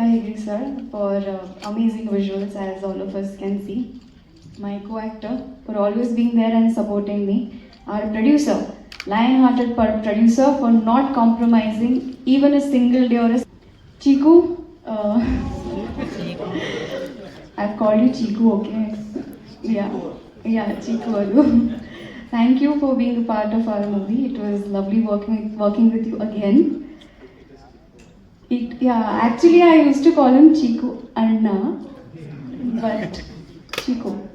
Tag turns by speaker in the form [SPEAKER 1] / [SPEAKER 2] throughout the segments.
[SPEAKER 1] Hegde sir for uh, amazing visuals as all of us can see. My co-actor for always being there and supporting me. Our producer, lion-hearted producer for not compromising even a single day or a Chiku. Uh, I've called you Chiku, okay? Yeah, yeah, Chiku. Thank you for being a part of our movie. It was lovely working working with you again. It, yeah, actually I used to call him Chiku Anna, uh, but Chiku.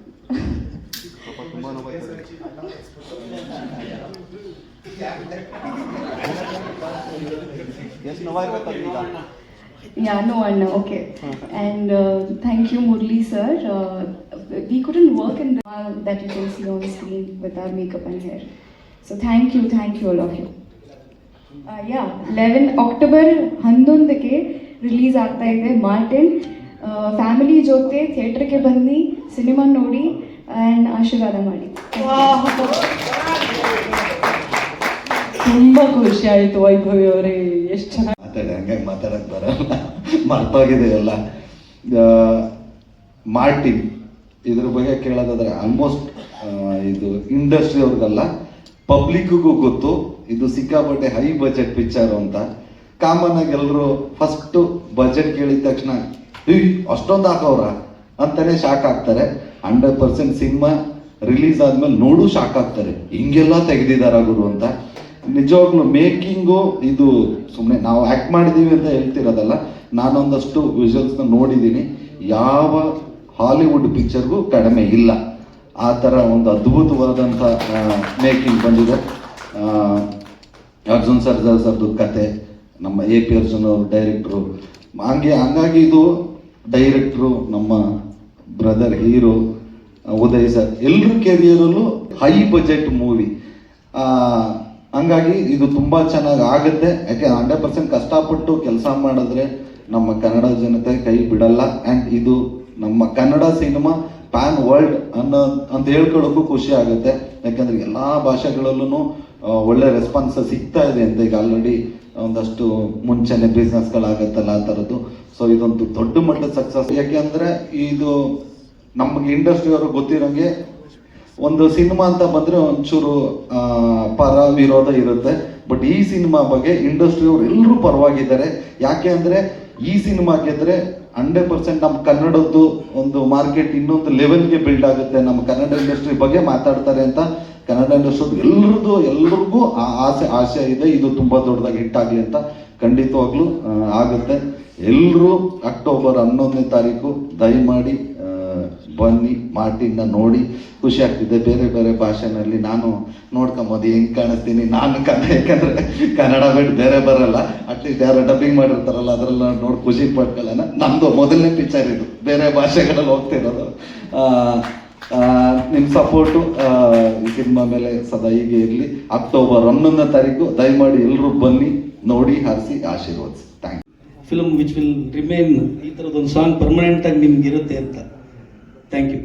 [SPEAKER 1] yeah, no, Anna, okay. And uh, thank you, Murli sir. Uh, we couldn't work in the that you can see on screen with our makeup and hair. So thank you, thank you all of you. Uh, eleven 11 October ಹನ್ನೊಂದಕ್ಕೆ release ಆಗ್ತಾ ಇದೆ Martin family ಜೊತೆ ಥಿಯೇಟ್ರಿಗೆ ಬನ್ನಿ cinema ನೋಡಿ and ಆಶೀರ್ವಾದ ಮಾಡಿ.
[SPEAKER 2] ತುಂಬ ಖುಷಿ ಆಯಿತು ವೈಭವಿ ಅವರೇ ಎಷ್ಟು ಚೆನ್ನಾಗಿ
[SPEAKER 3] ಮಾತಾಡಿ ಹಂಗಾಗಿ ಮಾತಾಡಕ್ ಬರಲ್ಲ. ಮರ್ತೋಗಿದೆ ಎಲ್ಲ. ಮಾರ್ಟಿನ್ ಇದ್ರ ಬಗ್ಗೆ ಕೇಳೋದಾದ್ರೆ ಆಲ್ಮೋಸ್ಟ್ ಇದು ಇಂಡಸ್ಟ್ರಿ ಅವ್ರಿಗಲ್ಲ ಪಬ್ಲಿಕ್ಗೂ ಗೊತ್ತು. ಇದು ಸಿಕ್ಕಾಪಟ್ಟೆ ಹೈ ಬಜೆಟ್ ಪಿಕ್ಚರ್ ಅಂತ. ಕಾಮನ್ ಆಗಿ ಎಲ್ಲರೂ ಫಸ್ಟ್ ಬಜೆಟ್ ಕೇಳಿದ ತಕ್ಷಣ "ಏಯ್, ಅಷ್ಟೊಂದು ಹಾಕವ್ರ? ಅಂತಾನೆ ಶಾಕ್ ಆಗ್ತಾರೆ. ಹಂಡ್ರೆಡ್ ಪರ್ಸೆಂಟ್ ಸಿನಿಮಾ ರಿಲೀಸ್ ಆದ್ಮೇಲೆ ನೋಡು ಶಾಕ್ ಆಗ್ತಾರೆ. ಹಿಂಗೆಲ್ಲ ತೆಗೆದಿದಾರ ಗುರು ಅಂತ. ನಿಜವಾಗ್ಲೂ ಮೇಕಿಂಗು ಇದು ಸುಮ್ಮನೆ ನಾವು ಆ್ಯಕ್ಟ್ ಮಾಡಿದೀವಿ ಅಂತ ಹೇಳ್ತಿರೋದಲ್ಲ ನಾನೊಂದಷ್ಟು ವಿಜುವಲ್ಸ್ನ ನೋಡಿದ್ದೀನಿ ಯಾವ ಹಾಲಿವುಡ್ ಪಿಕ್ಚರ್ಗೂ ಕಡಿಮೆ ಇಲ್ಲ. ಆ ಥರ ಒಂದು ಅದ್ಭುತವಾದಂಥ ಮೇಕಿಂಗ್ ಬಂದಿದೆ. ಅರ್ಜುನ್ ಸರ್ಜಾ ಸರ್ದು ಕತೆ, ನಮ್ಮ ಎ ಪಿ ಅರ್ಜುನ್ ಅವರು ಡೈರೆಕ್ಟ್ರು ಹಂಗೆ, ಹಂಗಾಗಿ ಇದು ಡೈರೆಕ್ಟ್ರು ನಮ್ಮ ಬ್ರದರ್ ಹೀರೋ ಉದಯ್ ಸರ್. ಎಲ್ಲರ ಕೆರಿಯರಲ್ಲೂ ಹೈ ಬಜೆಟ್ ಮೂವಿ ಹಂಗಾಗಿ ಇದು ತುಂಬ ಚೆನ್ನಾಗಿ ಆಗುತ್ತೆ. ಯಾಕೆ ಹಂಡ್ರೆಡ್ ಪರ್ಸೆಂಟ್ ಕಷ್ಟಪಟ್ಟು ಕೆಲಸ ಮಾಡಿದ್ರೆ ನಮ್ಮ ಕನ್ನಡ ಜನತೆ ಕೈ ಬಿಡಲ್ಲ. ಆ್ಯಂಡ್ ಇದು ನಮ್ಮ ಕನ್ನಡ ಸಿನಿಮಾ ಪ್ಯಾನ್ ವರ್ಲ್ಡ್ ಅನ್ನೋ ಅಂತ ಹೇಳ್ಕೊಳ್ಳೋಕ್ಕೂ ಖುಷಿ ಆಗುತ್ತೆ. ಯಾಕಂದ್ರೆ ಎಲ್ಲ ಭಾಷೆಗಳಲ್ಲೂ ಒಳ್ಳೆ ರೆಸ್ಪಾನ್ಸ್ ಸಿಗ್ತಾ ಇದೆ ಅಂತ ಈಗ ಆಲ್ರೆಡಿ ಒಂದಷ್ಟು ಮುಂಚೆನೆ ಬಿಸ್ನೆಸ್ಗಳಾಗತ್ತಲ್ಲ ಆ ಥರದ್ದು ಸೊ ಇದೊಂದು ದೊಡ್ಡ ಮಟ್ಟದ ಸಕ್ಸಸ್ ಯಾಕೆಂದ್ರೆ ಇದು ನಮಗೆ ಇಂಡಸ್ಟ್ರಿ ಅವರು ಗೊತ್ತಿರೋಂಗೆ ಒಂದು ಸಿನಿಮಾ ಅಂತ ಬಂದ್ರೆ ಒಂಚೂರು ಪರ ವಿರೋಧ ಇರುತ್ತೆ. ಬಟ್ ಈ ಸಿನಿಮಾ ಬಗ್ಗೆ ಇಂಡಸ್ಟ್ರಿ ಅವರು ಎಲ್ಲರೂ ಪರವಾಗಿದ್ದಾರೆ. ಯಾಕೆ ಅಂದರೆ ಈ ಸಿನಿಮಾ ಗೆದ್ರೆ ಹಂಡ್ರೆಡ್ ಪರ್ಸೆಂಟ್ ನಮ್ಮ ಕನ್ನಡದ್ದು ಒಂದು ಮಾರ್ಕೆಟ್ ಇನ್ನೊಂದು ಲೆವೆಲ್ಗೆ ಬಿಲ್ಡ್ ಆಗುತ್ತೆ. ನಮ್ಮ ಕನ್ನಡ ಇಂಡಸ್ಟ್ರಿ ಬಗ್ಗೆ ಮಾತಾಡ್ತಾರೆ ಅಂತ ಕನ್ನಡ ಇಂಡಸ್ಟ್ರಿ ಎಲ್ಲರದ್ದು ಎಲ್ರಿಗೂ ಆ ಆಸೆ ಆಸೆ ಇದೆ. ಇದು ತುಂಬ ದೊಡ್ಡದಾಗಿ ಹಿಟ್ ಆಗಲಿ ಅಂತ ಖಂಡಿತವಾಗ್ಲೂ ಆಗುತ್ತೆ. ಎಲ್ಲರೂ ಅಕ್ಟೋಬರ್ ಹನ್ನೊಂದನೇ ತಾರೀಕು ದಯಮಾಡಿ ಬನ್ನಿ ಮಾರ್ಟಿನ ನೋಡಿ. ಖುಷಿ ಆಗ್ತಿದೆ. ಬೇರೆ ಬೇರೆ ಭಾಷೆನಲ್ಲಿ ನಾನು ನೋಡ್ಕೊಂಬೋದು. ಹೆಂಗ್ ಕಾಣಿಸ್ತೀನಿ? ನಾನು ಕನ್ನಡ ಯಾಕಂದ್ರೆ ಕನ್ನಡ ಬಿಟ್ಟು ಬೇರೆ ಬರಲ್ಲ. ಅಟ್ಲೀಸ್ಟ್ ಯಾರು ಡಬ್ಬಿಂಗ್ ಮಾಡಿರ್ತಾರಲ್ಲ ಅದರಲ್ಲ ನೋಡಿ ಖುಷಿ ಪಡ್ಕೊಳ್ಳೋಣ ನಮ್ಮದು ಮೊದಲನೇ ಪಿಕ್ಚರ್ ಇದು. ಬೇರೆ ಭಾಷೆಗಳಲ್ಲಿ ಹೋಗ್ತಿರೋದು ಆ, ಆ, ನಿಮ್ ಸಪೋರ್ಟು ಈ ಸಿನಿಮಾ ಮೇಲೆ ಸದಾ ಹೀಗೆ ಇರಲಿ. ಅಕ್ಟೋಬರ್ ಹನ್ನೊಂದನೇ ತಾರೀಕು ದಯಮಾಡಿ ಎಲ್ಲರೂ ಬನ್ನಿ ನೋಡಿ ಹರಿಸಿ ಆಶೀರ್ವಾದಿಸಿ. Thank
[SPEAKER 4] film which will remain ಈ ಥರದೊಂದು ಸಾಂಗ್ ಪರ್ಮನೆಂಟ್ ಆಗಿ ನಿಮ್ಗೆ ಇರುತ್ತೆ ಅಂತ. Thank you